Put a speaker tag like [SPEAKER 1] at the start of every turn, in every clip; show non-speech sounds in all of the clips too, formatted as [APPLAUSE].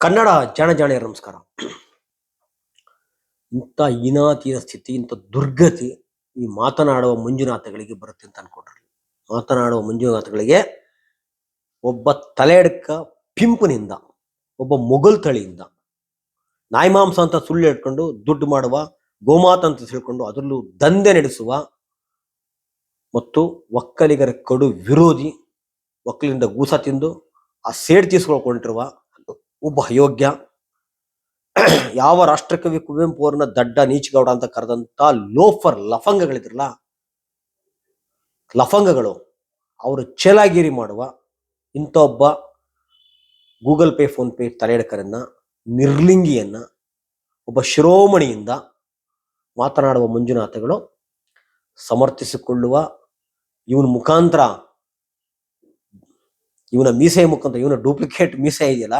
[SPEAKER 1] ಕನ್ನಡ ಜಾಣ ನಮಸ್ಕಾರ. ಇಂಥ ಹೀನಾತೀನ ಸ್ಥಿತಿ, ಇಂಥ ದುರ್ಗತಿ ಈ ಮಾತನಾಡುವ ಮಂಜುನಾಥಗಳಿಗೆ ಬರುತ್ತೆ ಅಂತ ಅನ್ಕೊಂಡ್ರಿ. ಮಾತನಾಡುವ ಮಂಜುನಾಥಗಳಿಗೆ ಒಬ್ಬ ತಲೆಡ್ಕ ಪಿಂಪನಿಂದ, ಒಬ್ಬ ಮೊಘಲ್ ತಳಿಯಿಂದ ನಾಯಿಮಾಂಸ ಅಂತ ಸುಳ್ಳು ಇಟ್ಕೊಂಡು ದುಡ್ಡು ಮಾಡುವ, ಗೋಮಾತ ಅಂತ ತಿಳ್ಕೊಂಡು ಅದರಲ್ಲೂ ದಂಧೆ ನಡೆಸುವ ಮತ್ತು ಒಕ್ಕಲಿಗರ ಕಡು ವಿರೋಧಿ ಒಕ್ಕಲಿಂದ ಗೂಸ ತಿಂದು ಆ ಸೇಡ್ ತೀಸ್ಕೊಳ್ಕೊಂಡಿರುವ ಒಬ್ಬ ಅಯೋಗ್ಯ. ಯಾವ ರಾಷ್ಟ್ರಕವಿ ಕುವೆಂಪು ಅವ್ರನ್ನ ದಡ್ಡ ನೀಚಗೌಡ ಅಂತ ಕರೆದಂತ ಲೋಫರ್ ಲಫಂಗಗಳಿದ್ರಲ್ಲ, ಲಫಂಗಗಳು ಅವರು ಚೆಲಾಗಿರಿ ಮಾಡುವ ಇಂಥ ಒಬ್ಬ ಗೂಗಲ್ ಪೇ, ಫೋನ್ ಪೇ ತಲೆಯಡಕರನ್ನ ನಿರ್ಲಿಂಗಿಯನ್ನ, ಒಬ್ಬ ಶಿರೋಮಣಿಯಿಂದ ಮಾತನಾಡುವ ಮಂಜುನಾಥಗಳು ಸಮರ್ಥಿಸಿಕೊಳ್ಳುವ ಇವನ ಮುಖಾಂತರ, ಇವನ ಮೀಸೆಯ ಮುಖಾಂತರ, ಇವನ ಡೂಪ್ಲಿಕೇಟ್ ಮೀಸೆ ಇದೆಯಲ್ಲ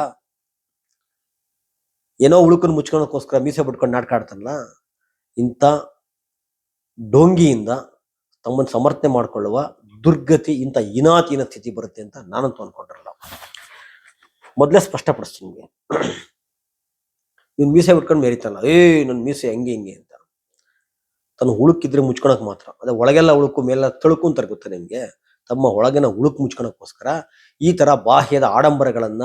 [SPEAKER 1] ಏನೋ ಉಳುಕನ್ ಮುಚ್ಕೊಳಕ್ಕೋಸ್ಕರ ಮೀಸೆ ಬಿಟ್ಕೊಂಡು ನಾಟಕ ಆಡ್ತಾನಲ್ಲ ಇಂಥ ಡೋಂಗಿಯಿಂದ ತಮ್ಮನ್ನು ಸಮರ್ಥನೆ ಮಾಡಿಕೊಳ್ಳುವ ದುರ್ಗತಿ, ಇಂಥ ಇನಾತೀನ ಸ್ಥಿತಿ ಬರುತ್ತೆ ಅಂತ ನಾನಂತೂ ಅನ್ಕೊಂಡಿರಲ್ಲ. ಮೊದಲೇ ಸ್ಪಷ್ಟಪಡಿಸ್ತೀನಿ ನಿಮಗೆ. ಇವ್ನು ಮೀಸೆ ಬಿಟ್ಕೊಂಡು ಮೇರಿತಾನಲ್ಲ, ಏ ನನ್ನ ಮೀಸೆ ಹೆಂಗೆ ಹಿಂಗೆ ಅಂತ. ತನ್ನ ಹುಳುಕಿದ್ರೆ ಮುಚ್ಕೊಳಕ್ ಮಾತ್ರ. ಅದೇ ಒಳಗೆಲ್ಲ ಉಳುಕು ಮೇಲೆ ತಳುಕು ಅಂತ ಗೊತ್ತಾ ನಿಮಗೆ? ತಮ್ಮ ಒಳಗಿನ ಉಳುಕು ಮುಚ್ಕೊಳಕ್ಕೋಸ್ಕರ ಈ ತರ ಬಾಹ್ಯದ ಆಡಂಬರಗಳನ್ನ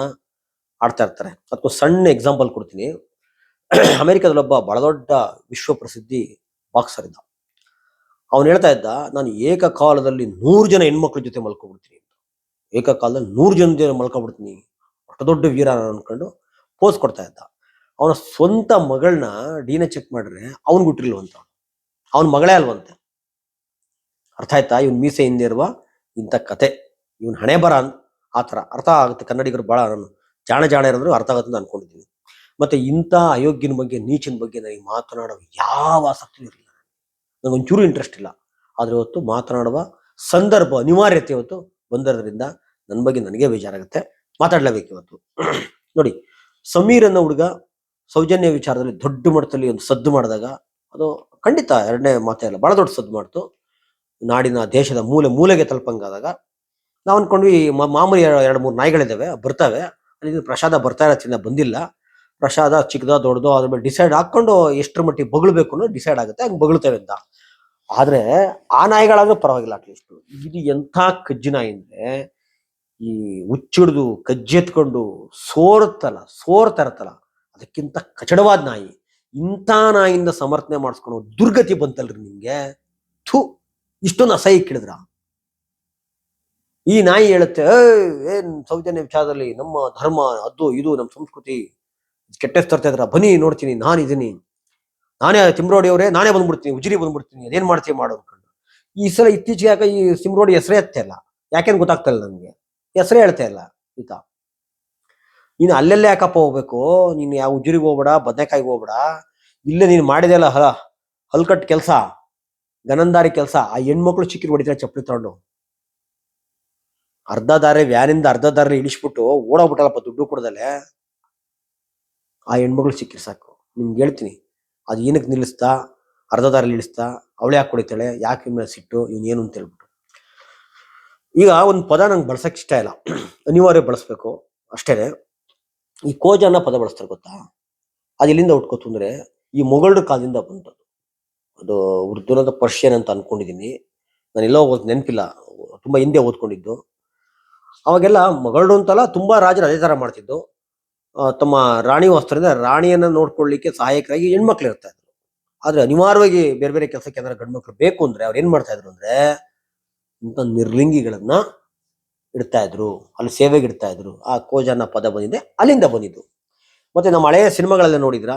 [SPEAKER 1] ಆಡ್ತಾ ಇರ್ತಾರೆ. ಅದಕ್ಕೊಂದು ಸಣ್ಣ ಎಕ್ಸಾಂಪಲ್ ಕೊಡ್ತೀನಿ. [CLEARS THROAT] ಅಮೆರಿಕದಲ್ಲೊಬ್ಬ ಬಹಳ ದೊಡ್ಡ ವಿಶ್ವ ಪ್ರಸಿದ್ಧಿ ಬಾಕ್ಸರ್ ಇದ್ದ. ಅವನು ಹೇಳ್ತಾ ಇದ್ದ, ನಾನು ಏಕಕಾಲದಲ್ಲಿ ನೂರು ಜನ ಹೆಣ್ಮಕ್ಳ ಜೊತೆ ಮಲ್ಕೊಬಿಡ್ತೀನಿ ಏಕಕಾಲದಲ್ಲಿ ನೂರು ಜನ ಜೊತೆ ಮಲ್ಕೊಬಿಡ್ತೀನಿ ಅಷ್ಟು ದೊಡ್ಡ ವೀರ ಅನ್ಕೊಂಡು ಪೋಸ್ ಕೊಡ್ತಾ ಇದ್ದ. ಅವನ ಸ್ವಂತ ಮಗಳನ್ನ ಡಿನ ಚೆಕ್ ಮಾಡಿದ್ರೆ ಅವ್ನು ಬಿಟ್ಟಿರ್ಲಿಲ್ವಂತ ಅವನ. ಮಗಳೇ ಅಲ್ವಂತೆ. ಅರ್ಥ ಆಯ್ತಾ? ಇವನ್ ಮೀಸೆ ಹಿಂದೆ ಇರುವ ಇಂಥ ಕತೆ. ಇವನ್ ಹಣೆ ಬರ ಆ ಥರ. ಅರ್ಥ ಆಗುತ್ತೆ. ಕನ್ನಡಿಗರು ಬಹಳ ನಾನು ಜಾಣ ಜಾಣ ಇರೋದ್ರು ಅರ್ಥ ಆಗುತ್ತೆ ಅನ್ಕೊಂಡಿದ್ದೀನಿ. ಮತ್ತೆ ಇಂಥ ಅಯೋಗ್ಯನ ಬಗ್ಗೆ, ನೀಚಿನ ಬಗ್ಗೆ ನನಗೆ ಮಾತನಾಡೋ ಯಾವ ಆಸಕ್ತಿ ಇರಲಿಲ್ಲ ನನಗೆ ಒಂಚೂರು ಇಂಟ್ರೆಸ್ಟ್ ಇಲ್ಲ. ಆದ್ರೆ ಇವತ್ತು ಮಾತನಾಡುವ ಸಂದರ್ಭ, ಅನಿವಾರ್ಯತೆ ಇವತ್ತು ಬಂದಿರೋದ್ರಿಂದ ನನ್ನ ಬಗ್ಗೆ ನನಗೆ ಬೇಜಾರಾಗುತ್ತೆ. ಮಾತಾಡ್ಲೇಬೇಕು ಇವತ್ತು. [CLEARS THROAT] ನೋಡಿ, ಸಮೀರ್ ಅನ್ನೋ ಹುಡುಗ ಸೌಜನ್ಯ ವಿಚಾರದಲ್ಲಿ ದೊಡ್ಡ ಮಟ್ಟದಲ್ಲಿ ಒಂದು ಸದ್ದು ಮಾಡಿದಾಗ, ಅದು ಖಂಡಿತ ಎರಡನೇ ಮಾತೇ ಅಲ್ಲ, ಬಹಳ ದೊಡ್ಡ ಸದ್ದು ಮಾಡ್ತು. ನಾಡಿನ ದೇಶದ ಮೂಲೆ ಮೂಲೆಗೆ ತಲುಪಂಗಾದಾಗ, ನಾವು ಅನ್ಕೊಂಡ್ವಿ ಮಾಮೂಲಿ ಎರಡು ಮೂರು ನಾಯಿಗಳಿದ್ದಾವೆ ಬರ್ತವೆ. ಅಲ್ಲಿ ಪ್ರಸಾದ ಬರ್ತಾ ಇರೋದ್ರಿಂದ ಬಂದಿಲ್ಲ. ಪ್ರಸಾದ ಚಿಕ್ಕದ ದೊಡ್ಡದು ಅದ್ರ ಮೇಲೆ ಡಿಸೈಡ್ ಹಾಕೊಂಡು ಎಷ್ಟರ ಮಟ್ಟಿಗೆ ಬಗಳ್ಬೇಕು ಅನ್ನೋ ಡಿಸೈಡ್ ಆಗುತ್ತೆ, ಹಂಗೆ ಬಗಳ್ತೇವೆ ಅಂತ. ಆದರೆ ಆ ನಾಯಿಗಳಾದ್ರೂ ಪರವಾಗಿಲ್ಲ ಅಟ್ಲೀಸ್ಟ್ ಇದು ಎಂಥ ಕಜ್ಜಿ ನಾಯಿ ಅಂದರೆ ಈ ಹುಚ್ಚಿಡ್ದು ಕಜ್ಜಿ ಎತ್ಕೊಂಡು ಸೋರ್ತಲ್ಲ ಸೋರ್ತಾ ಅದಕ್ಕಿಂತ ಕಚಡವಾದ ನಾಯಿ. ಇಂಥ ನಾಯಿಯಿಂದ ಸಮರ್ಥನೆ ಮಾಡಿಸ್ಕೊಂಡು ದುರ್ಗತಿ ಬಂತಲ್ರಿ ನಿಮಗೆ? ಥೂ, ಇಷ್ಟೊಂದು ಅಸಹ್ಯ ಕೇಳಿದ್ರ? ಈ ನಾಯಿ ಹೇಳುತ್ತೆ "ಏಯ್, ಏನ್ ಸೌಜನ್ಯ ವಿಚಾರದಲ್ಲಿ ನಮ್ಮ ಧರ್ಮ ಅದು ಇದು ನಮ್ಮ ಸಂಸ್ಕೃತಿ ಕೆಟ್ಟ ತರ್ತಾ ಇದ್ರ ಬನ್ನಿ ನೋಡ್ತೀನಿ ನಾನಿದ್ದೀನಿ ನಾನೇ ತಿಮ್ರೋಡಿ ಅವರೇ ನಾನೇ ಬಂದ್ಬಿಡ್ತೀನಿ ಉಜಿರಿ ಬಂದ್ಬಿಡ್ತೀನಿ ಅದೇನ್ ಮಾಡ್ತೀವಿ ಮಾಡು ಅನ್ಕೊಂಡು. ಈ ಸಲ ಇತ್ತೀಚೆಗೆ ಯಾಕೆ ಈ ಸಿಮ್ರೋಡಿ ಹೆಸರೇ ಎತ್ತಾ ಇಲ್ಲ ಯಾಕೆನ್ ಗೊತ್ತಾಗ್ತಾ ಇಲ್ಲ ನನ್ಗೆ. ಹೆಸರೇ ಹೇಳ್ತಾ ಇಲ್ಲ ಈತ. ನೀನು ಅಲ್ಲೆಲ್ಲೇ ಯಾಕಪ್ಪ ಹೋಗ್ಬೇಕು? ನೀನು ಯಾವ ಉಜಿರಿಗೆ ಹೋಗ್ಬೇಡ ಬದನೆಕಾಯಿಗೆ ಹೋಗ್ಬೇಡ. ಇಲ್ಲೇ ನೀನು ಮಾಡಿದೆಲ್ಲ ಹಲ ಹಲ್ಕಟ್ ಕೆಲಸ ಗನಂದಾರಿ ಕೆಲಸ ಆ ಹೆಣ್ಮಕ್ಳು ಚಿಕ್ಕಿರ್ ಹೊಡಿತಾರೆ ಚಪ್ಪಲಿ ತಗೊಂಡು. ಅರ್ಧ ದಾರಿ ವ್ಯಾನಿಂದ ಅರ್ಧ ದಾರಿ ಇಳಿಸ್ಬಿಟ್ಟು ಓಡೋಗ್ಬಿಟ್ಟಲ್ಲಪ್ಪ ದುಡ್ಡು ಕೊಡದಲ್ಲೇ? ಆ ಹೆಣ್ಮಗಳು ಸಿಕ್ಕಿರ್ ಸಾಕು. ನಿಮ್ಗೆ ಹೇಳ್ತೀನಿ. ಅದು ಏನಕ್ಕೆ ನಿಲ್ಲಿಸ್ತಾ? ಅರ್ಧ ದಾರಿ ಇಳಿಸ್ತಾ? ಅವಳೆ ಯಾಕೆ ಕುಡಿತಾಳೆ ಯಾಕೆ ಇವ್ನ ಸಿಟ್ಟು? ಏನು ಅಂತ ಹೇಳ್ಬಿಟ್ಟು. ಈಗ ಒಂದು ಪದ ನಂಗೆ ಬಳಸಕ್ಕೆ ಇಷ್ಟ ಇಲ್ಲ. ಅನಿವಾರ್ಯ ಬಳಸ್ಬೇಕು. ಅಷ್ಟೇನೆ. ಈ ಕೋಜ ಅನ್ನೋ ಪದ ಬಳಸ್ತಾರೆ ಗೊತ್ತಾ? ಅದು ಎಲ್ಲಿಂದ ಹುಟ್ಕೋತು ಅಂದ್ರೆ ಈ ಮೊಘಲ್ರ ಕಾಲದಿಂದ ಬಂತು ಅದು ಉರ್ದುನದ ಪರ್ಷಿಯನ್ ಅಂತ ಅನ್ಕೊಂಡಿದ್ದೀನಿ. ನಾನು ಎಲ್ಲೋ ಓದ್ ನೆನಪಿಲ್ಲ. ತುಂಬಾ ಹಿಂದೆ ಓದ್ಕೊಂಡಿದ್ದು. ಅವಾಗೆಲ್ಲ ಮಗಳು ಅಂತಲ್ಲ ತುಂಬಾ ರಾಜರು ಅದೇ ತರ ಮಾಡ್ತಿದ್ದು. ತಮ್ಮ ರಾಣಿ ವಸ್ತ್ರದಿಂದ ರಾಣಿಯನ್ನ ನೋಡ್ಕೊಳ್ಳಿಕ್ಕೆ ಸಹಾಯಕರಾಗಿ ಹೆಣ್ಮಕ್ಳು ಇರ್ತಾ ಇದ್ರು ಆದ್ರೆ ಅನಿವಾರ್ಯವಾಗಿ ಬೇರೆ ಬೇರೆ ಕೆಲಸಕ್ಕೆ ಏನಾದ್ರೂ ಗಂಡು ಮಕ್ಳು ಬೇಕು ಅಂದ್ರೆ ಅವ್ರು ಏನ್ ಮಾಡ್ತಾ ಇದ್ರು ಅಂದ್ರೆ ಇಂಥ ನಿರ್ಲಿಂಗಿಗಳನ್ನ ಇಡ್ತಾ ಇದ್ರು ಅಲ್ಲಿ ಸೇವೆಗೆ ಇಡ್ತಾ ಇದ್ರು ಆ ಕೋಜನ ಪದ ಬಂದಿದೆ, ಅಲ್ಲಿಂದ ಬಂದಿದ್ದು. ಮತ್ತೆ ನಮ್ಮ ಹಳೆಯ ಸಿನಿಮಾಗಳೆಲ್ಲ ನೋಡಿದ್ರ?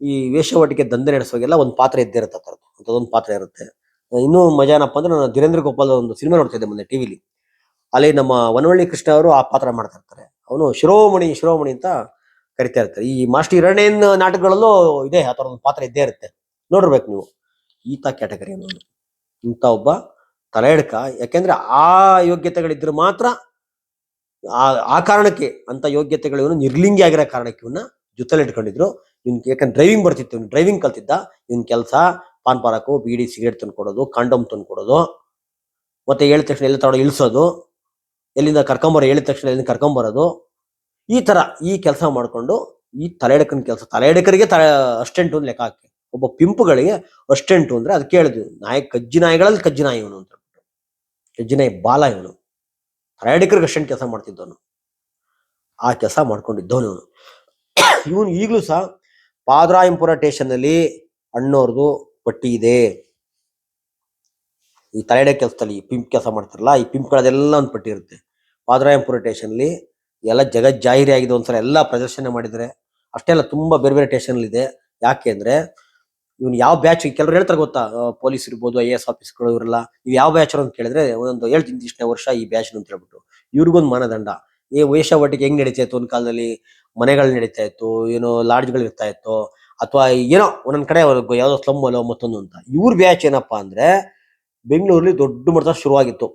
[SPEAKER 1] ಈ ವೇಷವಾಟಿಕೆ ದಂಧೆ ನಡೆಸುವಾಗೆಲ್ಲ ಒಂದು ಪಾತ್ರ ಇದ್ದೇ ಇರುತ್ತೆ ಅದೊಂದು ಪಾತ್ರ ಇರುತ್ತೆ. ಇನ್ನೂ ಮಜಾನಪ್ಪ ಅಂದ್ರೆ ನಾನು ಧೀರೇಂದ್ರ ಗೋಪಾಲ್ ಒಂದು ಸಿನಿಮಾ ನೋಡ್ತಾ ಇದ್ದೆ ಮೊನ್ನೆ ಟಿವಿಲಿ ಅಲ್ಲಿ ನಮ್ಮ ವನವಳ್ಳಿ ಕೃಷ್ಣ ಅವರು ಆ ಪಾತ್ರ ಮಾಡ್ತಾ ಇರ್ತಾರೆ ಅವನು ಶಿರೋಮಣಿ ಶಿರೋಮಣಿ ಅಂತ ಕರಿತಾ ಇರ್ತಾರೆ. ಈ ಮಾಸ್ಟರ್ ಹಿರಣ್ಯನ್ ನಾಟಕಗಳಲ್ಲೂ ಇದೆ, ಆ ಒಂದು ಪಾತ್ರ ಇದ್ದೇ ಇರುತ್ತೆ. ನೋಡಿರ್ಬೇಕು ನೀವು. ಈತ ಕ್ಯಾಟಗರಿ ಅನ್ನೋದು. ಇಂಥ ಒಬ್ಬ ತಲೆ ಹಿಡ್ಕ ಯಾಕೆಂದ್ರೆ ಆ ಯೋಗ್ಯತೆಗಳಿದ್ರೆ ಮಾತ್ರ ಆ ಆ ಕಾರಣಕ್ಕೆ ಅಂತ ಯೋಗ್ಯತೆಗಳು ಇವನು ನಿರ್ಲಿಂಗಿ ಆಗಿರೋ ಕಾರಣಕ್ಕೆ ಇವನ್ನ ಜೊತೆಲಿ ಇಟ್ಕೊಂಡಿದ್ರು. ಇವ್ನ್ ಯಾಕಂದ್ರೆ ಡ್ರೈವಿಂಗ್ ಬರ್ತಿತ್ತು. ಇವ್ನು ಡ್ರೈವಿಂಗ್ ಕಲ್ತಿದ್ದ. ಇವನ್ ಕೆಲಸ ಪಾನ್ ಪಾರಕು, ಬೀಡಿ, ಸಿಗರೇಟ್ ತಂದು ಕೊಡೋದು ಕಾಂಡೋಮ್ ತಂದು ಕೊಡೋದು ಮತ್ತೆ ಹೇಳಿದ ತಕ್ಷಣ ಎಲ್ಲ ತಗೊಂಡು ಇಳಿಸೋದು. ಎಲ್ಲಿಂದ ಕರ್ಕೊಂಬರೋ ಹೇಳಿದ ತಕ್ಷಣ ಎಲ್ಲಿಂದ ಕರ್ಕೊಂಬರೋದು ಈ ತರ ಈ ಕೆಲಸ ಮಾಡಿಕೊಂಡು, ಈ ತಲೆಡಕನ ಕೆಲಸ ತಲೆಡಕರಿಗೆ ತಲೆ, ಅಷ್ಟೆಂಟು ಒಂದು ಲೆಕ್ಕ ಹಾಕಿ. ಒಬ್ಬ ಪಿಂಪುಗಳಿಗೆ ಅಷ್ಟೆಂಟು ಅಂದ್ರೆ ಅದು ಕೇಳಿದ್ವಿ ನಾಯಿ ಕಜ್ಜಿ ನಾಯಿಗಳಲ್ಲಿ ಕಜ್ಜಿ ನಾಯಿ ಇವನು ಅಂತ ಹೇಳ್ಬಿಟ್ಟು ಕಜ್ಜಿ ನಾಯಿ ಬಾಲ ಇವನು. ತಲೆಡಕರಿಗೆ ಅಸ್ಟೆಂಟ್ ಕೆಲಸ ಮಾಡ್ತಿದ್ದವನು. ಆ ಕೆಲಸ ಮಾಡ್ಕೊಂಡಿದ್ದವನು ಇವನು. ಇವನು ಈಗಲೂ ಸಹ ಪಾದರಾಯಂಪುರ ಸ್ಟೇಷನ್ನಲ್ಲಿ ಅಣ್ಣವ್ರದ್ದು ಪಟ್ಟಿ ಇದೆ. ಈ ತಲೆಡೆ ಕೆಲಸದಲ್ಲಿ ಈ ಪಿಂಪ್ ಕೆಲಸ ಮಾಡ್ತಾರಲ್ಲ, ಈ ಪಿಂಪ್ಗಳದೆಲ್ಲ ಒಂದು ಪಟ್ಟಿ ಇರುತ್ತೆ. ಪಾದರಾಯಂಪುರ ಅಲ್ಲಿ ಎಲ್ಲ ಜಗತ್ ಜಾಹಿರಿ ಆಗಿದೆ ಒಂದ್ಸಲ ಎಲ್ಲ ಪ್ರದರ್ಶನ ಮಾಡಿದರೆ. ಅಷ್ಟೆಲ್ಲ ತುಂಬಾ ಬೇರೆ ಬೇರೆ ಸ್ಟೇಷನ್ ಇದೆ. ಯಾಕೆ ಅಂದ್ರೆ ಇವ್ನು ಯಾವ ಬ್ಯಾಚ್ ಕೆಲವ್ರು ಹೇಳ್ತಾರೆ ಗೊತ್ತಾ? ಪೊಲೀಸ್ ಇರ್ಬೋದು ಐ ಎಸ್ ಆಫೀಸ್ಗಳು ಇವರೆಲ್ಲ. ಇವ್ ಯಾವ ಬ್ಯಾಚ್ ಅಂತ ಕೇಳಿದ್ರೆ ಒಂದೊಂದು ಹೇಳ್ತೀನಿ ಇಷ್ಟನೇ ವರ್ಷ ಈ ಬ್ಯಾಚ್ ಅಂತ ಹೇಳ್ಬಿಟ್ಟು. ಇವ್ರಿಗೊಂದು ಮಾನದಂಡ. ಈ ವೇಷವಾಟಿಕೆ ಹೆಂಗ್ ನಡೀತಾ ಇತ್ತು ಒಂದ್ ಕಾಲದಲ್ಲಿ? ಮನೆಗಳು ನಡೀತಾ ಇತ್ತು, ಏನೋ ಲಾಡ್ಜ್ಗಳು ಇರ್ತಾ ಇತ್ತು, ಅಥವಾ ಏನೋ ಒಂದೊಂದ್ ಕಡೆ ಯಾವ್ದೋ ಸ್ಲಮ್ ಅಲ್ಲೋ ಮತ್ತೊಂದು ಅಂತ. ಇವ್ರ ಬ್ಯಾಚ್ ಏನಪ್ಪಾ ಅಂದ್ರೆ ಬೆಂಗಳೂರಲ್ಲಿ ದೊಡ್ಡ ಮಟ್ಟದ ಶುರುವಾಗಿತ್ತು.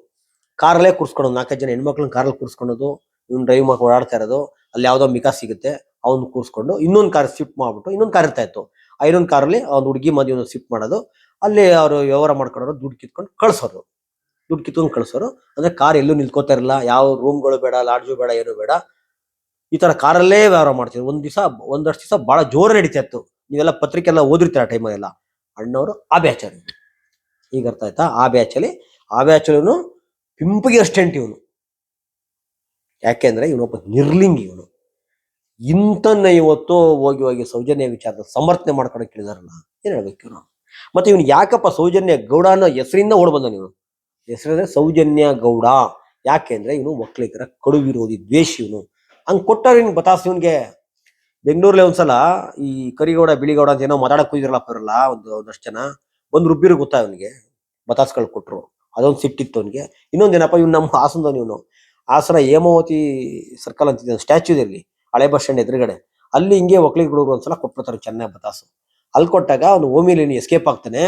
[SPEAKER 1] ಕಾರಲ್ಲೇ ಕೂರಿಸ್ಕೊಳೋದು ನಾಲ್ಕೈದು ಜನ ಹೆಣ್ಮಕ್ಳನ್ನ ಕಾರಲ್ಲಿ ಕೂರಿಸ್ಕೊಳೋದು ಇವ್ನು ಡ್ರೈವ್ ಮಾಡಿ ಓಡಾಡ್ತಾ ಇರೋದು. ಅಲ್ಲಿ ಯಾವುದೋ ಮಿಕಾ ಸಿಗುತ್ತೆ, ಅವ್ನು ಕೂರಿಸ್ಕೊಂಡು ಇನ್ನೊಂದು ಕಾರ್ ಶಿಫ್ಟ್ ಮಾಡ್ಬಿಟ್ಟು ಇನ್ನೊಂದು ಕಾರ್ ಇರ್ತಾ ಇತ್ತು. ಆ ಕಾರಲ್ಲಿ ಒಂದು ಹುಡುಗಿ ಮದುವೆ ಶಿಫ್ಟ್ ಮಾಡೋದು. ಅಲ್ಲಿ ಅವರು ವ್ಯವಹಾರ ಮಾಡ್ಕೊಳ್ಳೋರು ದುಡ್ಡು ಕಿತ್ಕೊಂಡು ಕಳ್ಸೋರು. ದುಡ್ಡು ಕಿತ್ಕೊಂಡು ಕಳ್ಸೋರು. ಅಂದ್ರೆ ಕಾರ್ ಎಲ್ಲೂ ನಿಲ್ಕೋತಾ ಇರಲ್ಲ. ಯಾವ ರೂಮ್ಗಳು ಬೇಡ ಲಾಡ್ಜು ಬೇಡ, ಏನು ಬೇಡ. ಈ ಥರ ಕಾರಲ್ಲೇ ವ್ಯವಹಾರ ಮಾಡ್ತಿದ್ರು. ಒಂದು ದಿವಸ ಒಂದಷ್ಟು ದಿವಸ ಬಹಳ ಜೋರು ನಡೀತಾ ಇತ್ತು. ನೀವೆಲ್ಲ ಪತ್ರಿಕೆ ಎಲ್ಲ ಓದಿರ್ತೀರ ಆ ಟೈಮಲ್ಲೆಲ್ಲ ಅಣ್ಣವರು ಆ ಬ್ಯಾಚಲ್ಲಿ ಈಗ ಅರ್ಥ ಆಯ್ತಾ? ಆ ಬ್ಯಾಚಲ್ಲಿ ಆ ಬ್ಯಾಚಲ್ಲೂ ಪಿಂಪಿಗೆ ಅಷ್ಟೆಂಟ್ ಇವನು. ಯಾಕೆಂದ್ರೆ ಇವನೊಬ್ಬ ನಿರ್ಲಿಂಗಿ ಇವನು. ಇಂತನ್ನ ಇವತ್ತು ಹೋಗಿ ಹೋಗಿ ಸೌಜನ್ಯ ವಿಚಾರದ ಸಮರ್ಥನೆ ಮಾಡ್ಕೊಳಕ್ ಕೇಳಿದಾರಲ್ಲ, ಏನ್ ಹೇಳ್ಬೇಕು ಇವನು? ಮತ್ತೆ ಇವನು ಯಾಕಪ್ಪ ಸೌಜನ್ಯ ಗೌಡ ಅನ್ನೋ ಹೆಸರಿಂದ ಓಡ್ ಬಂದ ನೀವು ಹೆಸರಂದ್ರೆ ಸೌಜನ್ಯ ಗೌಡ. ಯಾಕೆಂದ್ರೆ ಇವನು ಒಕ್ಕಲಿಗರ ಕಡು ವಿರೋಧಿ ದ್ವೇಷಿ ಇವನು. ಹಂಗ್ ಕೊಟ್ಟಾರ ಇನ್ ಬತಾಸ್ ಇವನ್ಗೆ. ಬೆಂಗಳೂರಲ್ಲಿ ಒಂದ್ಸಲ ಈ ಕರಿಗೌಡ, ಬಿಳಿಗೌಡ ಅಂತ ಏನೋ ಮಾತಾಡಕ್ ಹೋಗಿದ್ರಲ್ಲಪ್ಪ ಪರಲ್ಲ ಒಂದು ಒಂದಷ್ಟು ಜನ. ಒಂದು ರುಬ್ಬಿರು ಗೊತ್ತಾ ಇವನಿಗೆ? ಬತಾಸ್ಗಳು ಕೊಟ್ರು. ಅದೊಂದು ಸಿಟ್ಟಿತ್ತು ಅವನಿಗೆ. ಇನ್ನೊಂದೇನಪ್ಪ ಇವ್ನು ನಮ್ಮ ಹಾಸನದವನು ಇವನು. ಹಾಸನ ಹೇಮಾವತಿ ಸರ್ಕಲ್ ಅಂತಿದ್ದ ಸ್ಟ್ಯಾಚ್ಯೂ ಅಲ್ಲಿ ಹಳೆ ಬಸ್ ಸ್ಟ್ಯಾಂಡ್ ಎದುರುಗಡೆ. ಅಲ್ಲಿ ಹಿಂಗೆ ಒಕ್ಕಲಿಗೆ ಹುಡುಗರು ಒಂದ್ಸಲ ಕೊಟ್ಬಿಡ್ತಾರೆ ಚೆನ್ನಾಗಿ ಬತಾಸು. ಅಲ್ಲಿ ಕೊಟ್ಟಾಗ ಅವನು ಓಮಿಲಿ ಎಸ್ಕೇಪ್ ಆಗ್ತಾನೆ.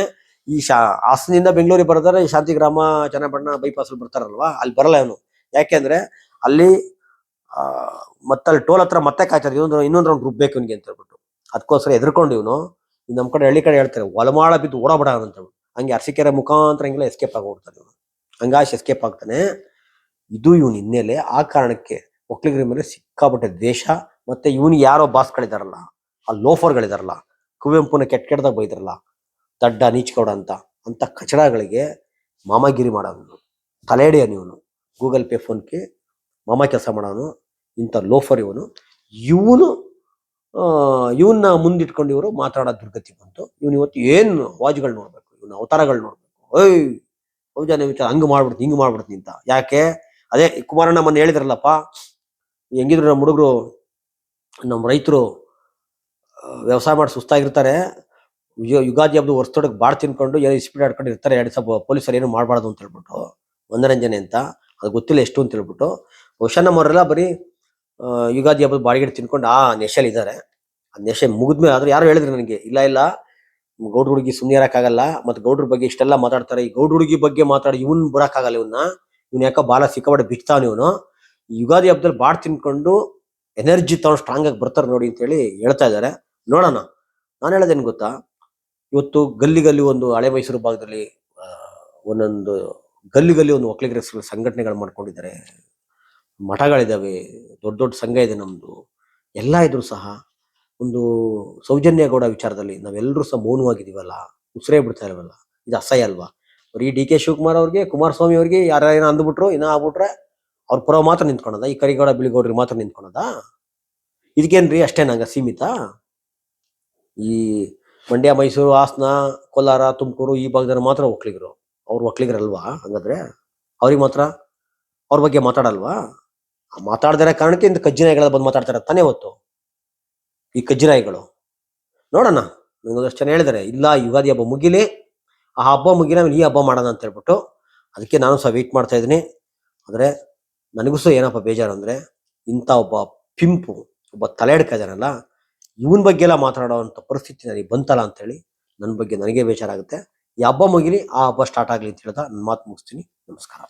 [SPEAKER 1] ಈ ಶಾ ಹಾಸನದಿಂದ ಬೆಂಗಳೂರಿಗೆ ಬರ್ತಾರೆ ಈ ಶಾಂತಿಗ್ರಾಮ ಚನ್ನಬಣ್ಣ ಬೈಪಾಸ್ ಅಲ್ಲಿ ಬರ್ತಾರಲ್ವಾ ಅಲ್ಲಿ ಬರಲ್ಲ ಅವನು ಯಾಕೆಂದ್ರೆ ಅಲ್ಲಿ ಆ, ಮತ್ತೆ ಅಲ್ಲಿ ಟೋಲ್ ಹತ್ರ ಮತ್ತೆ ಕಾಯ್ತಾರೆ ಇನ್ನೊಂದು ಇನ್ನೊಂದು ರೌಂಡ್ ಬೇಕು ಇವನಿಗೆ ಅಂತ ಹೇಳ್ಬಿಟ್ಟು. ಅದಕ್ಕೋಸ್ಕರ ಎದ್ರಕೊಂಡು ಇವನು ನಮ್ಮ ಕಡೆ ಹಳ್ಳಿ ಕಡೆ ಹೇಳ್ತಾರೆ ಒಲಮಾಳ ಬಿದ್ದು ಓಡಬೇಡ ಅಂತ ಹಂಗೆ ಅರಸಿಕೆರೆ ಮುಖಾಂತರ ಹಿಂಗೆಲ್ಲ ಎಸ್ಕೇಪ್ ಆಗಿ ಹೋಗ್ತಾನೆ ಇವನು. ಹಂಗಾಶ್ ಎಸ್ಕೇಪ್ ಆಗ್ತಾನೆ. ಇದು ಇವನು ಹಿನ್ನೆಲೆ. ಆ ಕಾರಣಕ್ಕೆ ಒಕ್ಕಲಿಗರ ಮೇಲೆ ಸಿಕ್ಕಾಪಟ್ಟೆ ದೇಶ ಮತ್ತೆ ಇವನು ಯಾರೋ ಬಾಸ್ಗಳಿದಾರಲ್ಲ ಆ ಲೋಫರ್ಗಳಿದಾರಲ್ಲ ಕುವೆಂಪುನ ಕೆಟ್ಟ ಕೆಟ್ಟದಾಗ ಬೈದ್ರಲ್ಲ, ದಡ್ಡ ನೀಚ್ಗೌಡ ಅಂತ ಅಂತ ಕಚಡಗಳಿಗೆ ಮಾಮಗಿರಿ ಮಾಡೋನು ತಲೆಡಿಯ ಇವನು. ಗೂಗಲ್ ಪೇ ಫೋನ್ ಪೇ ಮಾಮ ಕೆಲಸ ಮಾಡೋನು. ಇಂಥ ಲೋಫರ್ ಇವನು. ಇವನು ಇವನ್ನ ಮುಂದಿಟ್ಕೊಂಡು ಇವರು ಮಾತಾಡೋ ದುರ್ಗತಿ ಬಂತು. ಇವನು ಇವತ್ತು ಏನು ವಾಜ್ಗಳು ನೋಡ್ಬೇಕು? ಇವನು ಅವತಾರಗಳು ನೋಡ್ಬೇಕು. ಓಯ್ ಸೌಜನ್ಯ ವಿಚಾರ, ಹಂಗ ಮಾಡ್ಬಿಡ್ತೀನಿ, ಹಿಂಗ್ ಮಾಡ್ಬಿಡ್ತೀನಿ ಅಂತ. ಯಾಕೆ? ಅದೇ ಕುಮಾರಣ್ಣ ಮೊನ್ನೆ ಹೇಳಿದ್ರಲ್ಲಪ್ಪ, ಹೆಂಗಿದ್ರು ನಮ್ಮ ಹುಡುಗರು ನಮ್ಮ ರೈತರು ವ್ಯವಸಾಯ ಮಾಡಿ ಸುಸ್ತಾಗಿರ್ತಾರೆ ಯುಗಾದಿ ಹಬ್ಬದ ವರ್ಷದೊಳಗೆ ಬಾಡ್ ತಿನ್ಕೊಂಡು ಏನೋ ಸ್ಪೀಡ್ ಆಡ್ಕೊಂಡು ಇರ್ತಾರೆ, ಎರಡು ಸಬ್ ಪೊಲೀಸರು ಏನು ಮಾಡಬಾರ್ದು ಅಂತ ಹೇಳ್ಬಿಟ್ಟು ಮನರಂಜನೆ ಅಂತ. ಅದು ಗೊತ್ತಿಲ್ಲ ಎಷ್ಟು ಅಂತ ಹೇಳ್ಬಿಟ್ಟು. ಬಹುಶಃ ನಮ್ಮವರೆಲ್ಲ ಬರೀ ಯುಗಾದಿ ಹಬ್ಬದ ಬಾಡಿಗೆ ತಿನ್ಕೊಂಡು ಆ ನೆಶೆಲ್ ಇದ್ದಾರೆ ಆ ನೆಶೆ ಮುಗಿದ್ಮೇಲೆ ಆದ್ರೆ ಯಾರು ಹೇಳಿದ್ರು ನನಗೆ, ಇಲ್ಲ ಇಲ್ಲ ಗೌಡ್ರ ಹುಡುಗಿ ಸುಮ್ಮನೆ ಇರಕ್ಕಾಗಲ್ಲ, ಮತ್ತೆ ಗೌಡ್ರ ಬಗ್ಗೆ ಇಷ್ಟೆಲ್ಲ ಮಾತಾಡ್ತಾರೆ. ಈ ಗೌಡ್ರ ಹುಡುಗಿ ಬಗ್ಗೆ ಮಾತಾಡಿ ಇವನ್ ಬರಕ್ಕಾಗಲ್ಲ ಇವನ್ನ ಇವನ್ ಯಾಕ ಬಾಲ ಸಿಕ್ಕಾಪಟ್ಟೆ ಬಿಚ್ತಾವ್ ಇವನು. ಯುಗಾದಿ ಹಬ್ಬದಲ್ಲಿ ಬಾಡ್ ತಿನ್ಕೊಂಡು ಎನರ್ಜಿ ತಗೊಂಡು ಸ್ಟ್ರಾಂಗ್ ಆಗಿ ಬರ್ತಾರೆ ನೋಡಿ ಅಂತ ಹೇಳಿ ಹೇಳ್ತಾ ಇದ್ದಾರೆ. ನೋಡೋಣ. ನಾನು ಹೇಳೋದೇನು ಗೊತ್ತಾ? ಇವತ್ತು ಗಲ್ಲಿ ಗಲ್ಲಿ ಒಂದು ಹಳೆ ಮೈಸೂರು ಭಾಗದಲ್ಲಿ ಒಂದೊಂದು ಗಲ್ಲಿ ಗಲ್ಲಿ ಒಂದು ಒಕ್ಕಲಿಗರ ಸಂಘಟನೆಗಳು ಮಾಡ್ಕೊಂಡಿದ್ದಾರೆ. ಮಠಗಳಿದಾವೆ, ದೊಡ್ಡ ದೊಡ್ಡ ಸಂಘ ಇದೆ ನಮ್ಮದು ಎಲ್ಲ ಇದ್ರು ಸಹ ಒಂದು ಸೌಜನ್ಯ ಗೌಡ ವಿಚಾರದಲ್ಲಿ ನಾವೆಲ್ಲರೂ ಸಹ ಮೌನವಾಗಿದ್ದೀವಲ್ಲ, ಉಸಿರೇ ಬಿಡ್ತಾ ಇಲ್ವಲ್ಲ? ಇದು ಅಸಹ್ಯ ಅಲ್ವಾ? ಬರೀ ಡಿ ಕೆ ಶಿವಕುಮಾರ್ ಅವ್ರಿಗೆ, ಕುಮಾರಸ್ವಾಮಿ ಅವ್ರಿಗೆ ಯಾರೇನೋ ಅಂದ್ಬಿಟ್ರು, ಇನ್ನೂ ಆಗ್ಬಿಟ್ರೆ ಅವ್ರ ಪರ ಮಾತ್ರ ನಿಂತ್ಕೊಳೋದ? ಈ ಕರಿಗೌಡ, ಬಿಳಿಗೌಡ್ರಿಗೆ ಮಾತ್ರ ನಿಂತ್ಕೊಳೋದ? ಇದಕ್ಕೇನ್ರಿ ಅಷ್ಟೇ ನಂಗೆ ಸೀಮಿತ? ಈ ಮಂಡ್ಯ, ಮೈಸೂರು, ಹಾಸನ, ಕೋಲಾರ, ತುಮಕೂರು ಈ ಭಾಗದಲ್ಲಿ ಮಾತ್ರ ಒಕ್ಕಲಿಗರು. ಅವ್ರು ಒಕ್ಕಲಿಗರಲ್ವಾ ಹಂಗಾದ್ರೆ? ಅವ್ರಿಗೆ ಮಾತ್ರ? ಅವ್ರ ಬಗ್ಗೆ ಮಾತಾಡಲ್ವಾ? ಮಾತಾಡ್ದಿರೋ ಕಾರಣಕ್ಕೆ ಇಂದ ಕಜ್ಜಿನ ಬಂದು ಮಾತಾಡ್ತಾರೆ ತಾನೇ ಹೊತ್ತು. ಈ ಕಜ್ಜಿರಾಯಿಗಳು ನೋಡೋಣ. ನನಗೊಂದಷ್ಟು ಜನ ಹೇಳಿದ್ದಾರೆ, ಇಲ್ಲ ಯುಗಾದಿ ಹಬ್ಬ ಮುಗಿಲಿ, ಆ ಹಬ್ಬ ಮುಗಿಲಿ ಆಮೇಲೆ ಈ ಹಬ್ಬ ಮಾಡೋಣ ಅಂತ ಹೇಳ್ಬಿಟ್ಟು, ಅದಕ್ಕೆ ನಾನು ಸಹ ವೆಯ್ಟ್ ಮಾಡ್ತಾ ಇದ್ದೀನಿ. ಆದರೆ ನನಗೂ ಸಹ ಏನಪ್ಪ ಬೇಜಾರು ಅಂದರೆ, ಇಂಥ ಒಬ್ಬ ಪಿಂಪು, ಒಬ್ಬ ತಲೆಡ್ಕ ಇದ್ದಾನಲ್ಲ, ಇವನ್ ಬಗ್ಗೆ ಎಲ್ಲ ಮಾತಾಡೋವಂಥ ಪರಿಸ್ಥಿತಿ ನನಗೆ ಬಂತಲ್ಲ ಅಂತೇಳಿ ನನ್ನ ಬಗ್ಗೆ ನನಗೆ ಬೇಜಾರಾಗುತ್ತೆ. ಈ ಹಬ್ಬ ಮುಗಿಲಿ, ಆ ಹಬ್ಬ ಸ್ಟಾರ್ಟ್ ಆಗಲಿ ಅಂತ ಹೇಳ್ದ ನನ್ನ ಮಾತು ಮುಗಿಸ್ತೀನಿ. ನಮಸ್ಕಾರ.